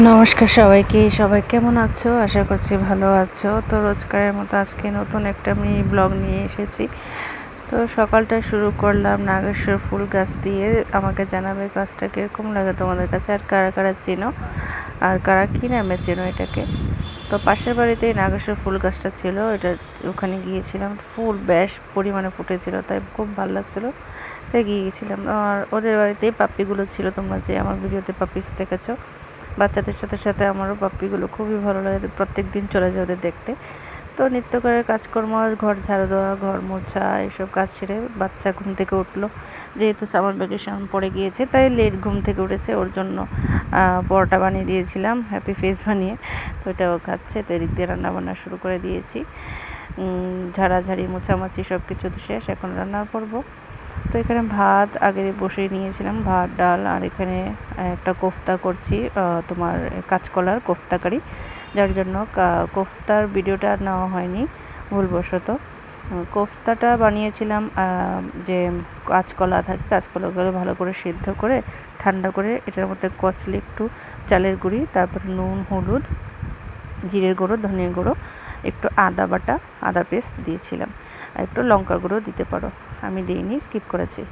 নমস্কার সবাইকে, সবাই কেমন আছো? আশা করছি ভালো আছো। তো রোজকারের মতো আজকে নতুন একটা আমি ব্লগ নিয়ে এসেছি। তো সকালটা শুরু করলাম নাগেশ্বর ফুল গাছ দিয়ে। আমাকে জানাবে গাছটা কীরকম লাগে তোমাদের কাছে আর কারা কারা চেনো? আর কারা কী নামে চেনো এটাকে? তো পাশের বাড়িতে নাগেশ্বর ফুল গাছটা ছিল। এটা ওখানে গিয়েছিলাম। ফুল বেশ পরিমাণে ফুটেছিল, তাই খুব ভালো লাগছিল। তাই গিয়ে আর ওদের বাড়িতেই পাপ্পিগুলো ছিল তোমরা যে আমার ভিডিওতে পাপ্পিস দেখেছ। বাচ্চাদের সাথে সাথে আমারও পাপ্পিগুলো খুবই ভালো লাগে প্রত্যেক দিন চলে যায় ওদের দেখতে। তো নিত্যকারের কাজকর্ম, ঘর ঝাড়ু দেওয়া, ঘর মোছা এসব কাজ সেরে বাচ্চা ঘুম থেকে উঠল। যেহেতু সামার ভ্যাকেশন পড়ে গিয়েছে, তাই লেট ঘুম থেকে উঠেছে। ওর জন্য পরোটা বানিয়ে দিয়েছিলাম হ্যাপি ফেস বানিয়ে। তো এটাও খাচ্ছে, তো এদিক দিয়ে রান্নাবান্না শুরু করে দিয়েছি। ঝাড়াঝাড়ি, মোছামাছি সব কিছু শেষ, এখন রান্না করব তো এখানে ভাত আগে বসিয়ে নিয়েছিলাম, ভাত, ডাল আর এখানে একটা কোফতা করছি তোমার কাঁচকলার কোফতা কারি, যার জন্য কোফতার ভিডিওটা নেওয়া হয়নি, ভুলবশত। কোফতাটা বানিয়েছিলাম যে কাঁচকলা থাকে, কাঁচকলাগুলো ভালো করে সিদ্ধ করে, ঠান্ডা করে, এটার মধ্যে কচলে একটু, চালের গুঁড়ি, তারপর নুন, হলুদ জিরের গুঁড়ো, ধনিয়া গুঁড়ো, একটু আদা বাটা, আদা পেস্ট দিয়েছিলাম। আর একটু লঙ্কা গুঁড়ো দিতে পারো। আমি দিইনি, স্কিপ করেছি।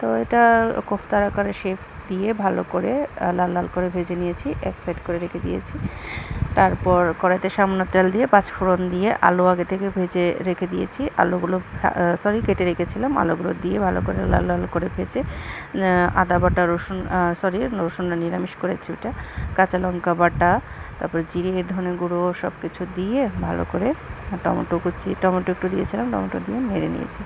তো এটা কোফতার আকারে শেপ দিয়ে ভালো করে লাল লাল করে ভেজে নিয়েছি, এক সাইড করে রেখে দিয়েছি। তারপর কড়াইতে সামান্য তেল দিয়ে পাঁচফোড়ন দিয়ে আলু আগে থেকে ভেজে রেখে দিয়েছি। আলুগুলো সরি কেটে রেখেছিলাম। আলুগুলো দিয়ে ভালো করে লাল লাল করে ভেজে আদা বাটা, রসুন সরি রসুনটা নিরামিষ করেছি ওটা, কাঁচা লঙ্কা বাটা, তারপর জিরে, ধনে গুঁড়ো সব কিছু দিয়ে ভালো করে টমেটো কুচি, টমেটো একটু দিয়েছিলাম, টমেটো দিয়ে মেরে নিয়েছি।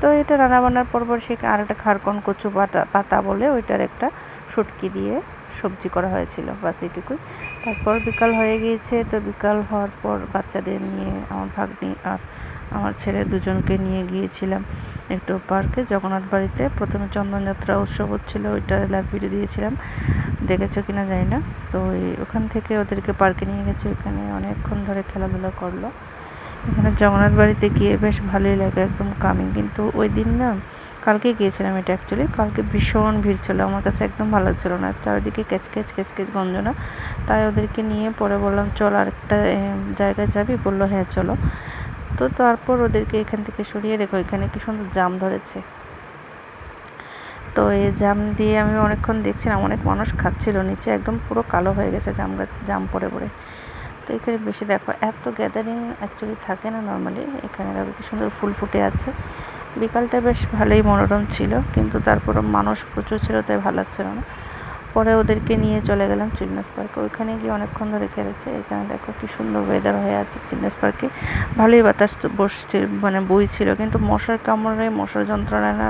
তো এটা রান্নাবান্নার পর পর সে আর একটা খারকন কচু পাতা পাতা বলে ওইটার একটা শুটকি দিয়ে সবজি করা হয়েছিল, বাস এইটুকুই। তারপর বিকাল হয়ে গিয়েছে, তো বিকাল হওয়ার পর বাচ্চাদের নিয়ে আমার ভাগ্নি আর আমার ছেলে দুজনকে নিয়ে গিয়েছিলাম একটু পার্কে। জগন্নাথ বাড়িতে প্রথমে চন্দনযাত্রা উৎসব হচ্ছিল, ওইটা লাইভ ভিডিও দিয়েছিলাম। দেখেছ কি না জানি না। তো ওই ওখান থেকে ওদেরকে পার্কে নিয়ে গেছে, ওখানে অনেকক্ষণ ধরে খেলাধুলা করল। এখানে জগন্নাথ বাড়িতে গিয়ে বেশ ভালোই লাগে, একদম কামিং কিন্তু ওই দিন না, কালকে গিয়েছিলাম এটা অ্যাকচুয়ালি কালকে ভীষণ ভিড় ছিল। আমার কাছে একদম ভালো লাগছিল না। চারিদিকে ক্যাচ ক্যাচ ক্যাচ ক্যাচ গঞ্জনা। তাই ওদেরকে নিয়ে পরে বললাম, চল আরেকটা জায়গায় যাবি? বলল হ্যাঁ চলো। তো তারপর ওদেরকে এখান থেকে সরিয়ে দেখো, এখানে কি সুন্দর জাম ধরেছে। তো এই জাম দিয়ে আমি অনেকক্ষণ দেখছিলাম, অনেক মানুষ খাচ্ছিল নিচে, একদম পুরো কালো হয়ে গেছে জাম গাছ, জাম পড়ে পড়ে। তো এখানে বেশি দেখো, এত গ্যাদারিং অ্যাকচুয়ালি থাকে না নর্মালি এখানে দেখো কি সুন্দর ফুল ফুটে আছে। বিকালটা বেশ ভালোই মনোরম ছিল, কিন্তু তারপরও মানুষ প্রচুর ছিল, তাই ভালো লাগছিল না। পরে ওদেরকে নিয়ে চলে গেলাম চিলড্রেন্স পার্কে ওইখানে গিয়ে অনেকক্ষণ ধরে খেলেছে, এখানে দেখো কি সুন্দর ওয়েদার হয়ে আছে চিলড্রেন্স পার্কে ভালোই বাতাস বসছে মানে বই ছিল, কিন্তু মশার কামড়ে, মশার যন্ত্রণায় না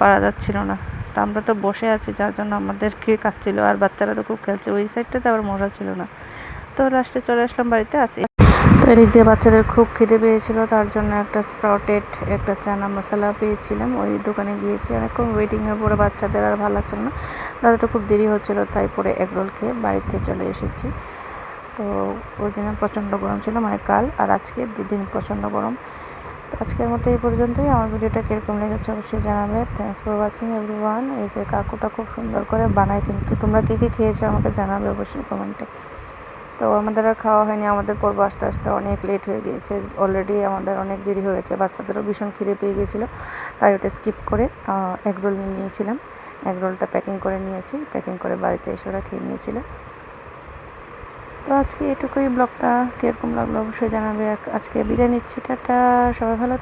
পারা যাচ্ছিল না। তা আমরা তো বসে আছি, যার জন্য আমাদেরকে কাটছিল আর বাচ্চারা তো খুব খেলছে। ওই সাইডটাতে আবার মশা ছিল না। তো লাস্টে চলে আসলাম বাড়িতে আসি তো এদিক দিয়ে বাচ্চাদের খুব খিদে পেয়েছিল, তার জন্য একটা স্প্রাউটেড একটা চানা মশলা পেয়েছিলাম। ওই দোকানে গিয়েছি, অনেকক্ষণ ওয়েটিংয়ের পরে বাচ্চাদের আর ভালো লাগছিল না। দাদাটা খুব দেরি হচ্ছিল, তাই পরে এগরোল খেয়ে বাড়িতে চলে এসেছি। তো ওই দিনে প্রচণ্ড গরম ছিল মানে কাল আর আজকে দুদিন প্রচণ্ড গরম। তো আজকের মতো এই পর্যন্তই। আমার ভিডিওটা কীরকম লেগেছে অবশ্যই জানাবে। Thanks for watching everyone এই যে কাকুটা খুব সুন্দর করে বানায়, কিন্তু তোমরা কে কে খেয়েছো আমাকে জানাবে অবশ্যই কমেন্টে। তো আমাদের আর খাওয়া হয়নি, আমাদের পর্ব আস্তে আস্তে অনেক লেট হয়ে গিয়েছে অলরেডি আমাদের অনেক দেরি হয়ে গেছে, বাচ্চাদেরও ভীষণ খিদে পেয়ে গিয়েছিল, তাই ওটা স্কিপ করে এগ রোল নিয়ে নিয়েছিলাম এগ রোলটা প্যাকিং করে নিয়েছি প্যাকিং করে বাড়িতে এসে ওরা খেয়ে নিয়েছিল। তো আজকে এটুকুই ব্লগটা, কীরকম লাগল অবশ্যই জানাবে, আজকে বিদায় নিচ্ছি, টাটা, সবাই ভালো